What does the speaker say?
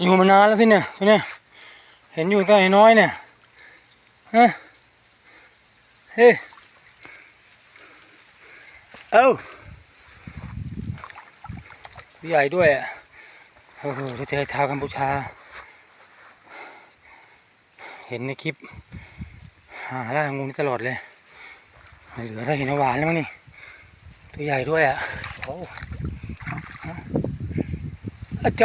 อยู่มานานแล้วสิเนี่ยตัวเนี่ยเห็นอยู่ตั้งแต่น้อยเนี่ยฮะเฮ้ยเอ้าตัวใหญ่ด้วยอะโอ้โหที่เจอชาวกัมพูชา เห็นในคลิป หาล่างูนี่ตลอดเลยเหลือถ้าเห็นหวานแล้วมั้งนี่ ตัวใหญ่ด้วยอะโอ้อะโจ